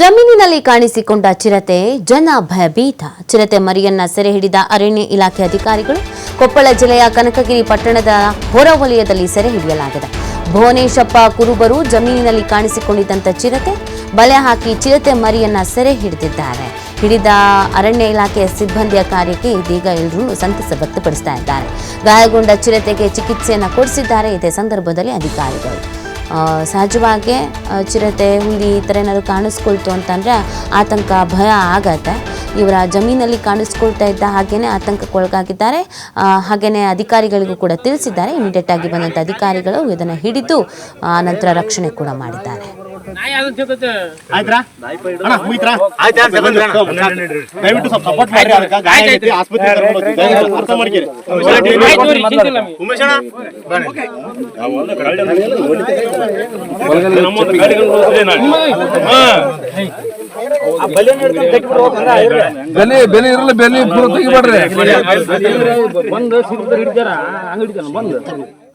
ಜಮೀನಿನಲ್ಲಿ ಕಾಣಿಸಿಕೊಂಡ ಚಿರತೆ, ಜನ ಭಯಭೀತ. ಚಿರತೆ ಮರಿಯನ್ನ ಸೆರೆ ಹಿಡಿದ ಅರಣ್ಯ ಇಲಾಖೆ ಅಧಿಕಾರಿಗಳು ಕೊಪ್ಪಳ ಜಿಲ್ಲೆಯ ಕನಕಗಿರಿ ಪಟ್ಟಣದ ಹೊರವಲಯದಲ್ಲಿ ಸೆರೆ ಹಿಡಿಯಲಾಗಿದೆ. ಭುವನೇಶಪ್ಪ ಕುರುಬರು ಜಮೀನಿನಲ್ಲಿ ಕಾಣಿಸಿಕೊಂಡಿದ್ದಂಥ ಚಿರತೆ, ಬಲೆ ಹಾಕಿ ಚಿರತೆ ಮರಿಯನ್ನ ಸೆರೆ ಹಿಡಿದಿದ್ದಾರೆ. ಹಿಡಿದ ಅರಣ್ಯ ಇಲಾಖೆಯ ಸಿಬ್ಬಂದಿಯ ಕಾರ್ಯಕ್ಕೆ ಇದೀಗ ಎಲ್ಲರೂ ಸಂತಸ ವ್ಯಕ್ತಪಡಿಸ್ತಾ ಇದ್ದಾರೆ. ಗಾಯಗೊಂಡ ಚಿರತೆಗೆ ಚಿಕಿತ್ಸೆಯನ್ನು ಕೊಡಿಸಿದ್ದಾರೆ ಇದೇ ಸಂದರ್ಭದಲ್ಲಿ ಅಧಿಕಾರಿಗಳು. ಸಹಜವಾಗಿ ಚಿರತೆ ಹುಲಿ ಈ ಥರ ಏನಾದರೂ ಕಾಣಿಸ್ಕೊಳ್ತು ಅಂತಂದರೆ ಆತಂಕ ಭಯ ಆಗತ್ತೆ. ಇವರ ಜಮೀನಲ್ಲಿ ಕಾಣಿಸ್ಕೊಳ್ತಾ ಇದ್ದ ಹಾಗೇನೆ ಆತಂಕಕ್ಕೊಳಗಾಗಿದ್ದಾರೆ. ಆ, ಹಾಗೇನೆ ಅಧಿಕಾರಿಗಳಿಗೂ ಕೂಡ ತಿಳಿಸಿದ್ದಾರೆ. ಇಮಿಡಿಯೇಟ್ ಆಗಿ ಬಂದಂಥ ಅಧಿಕಾರಿಗಳು ಇದನ್ನು ಹಿಡಿದು ಆ ನಂತರ ರಕ್ಷಣೆ ಕೂಡ ಮಾಡಿದ್ದಾರೆ. ಬೆಲೆ ಬೆಲೆ ಇರಲ್ಲ ಬೆಲೆ ತೆಗಿಬೇಡ್ರಿ. ಬಂದು ಸಿಗ್ತಾರೆ ಹಿಡಿತಾರ ಹಂಗ ಹಿಡಿತಾನ ಬಂದು.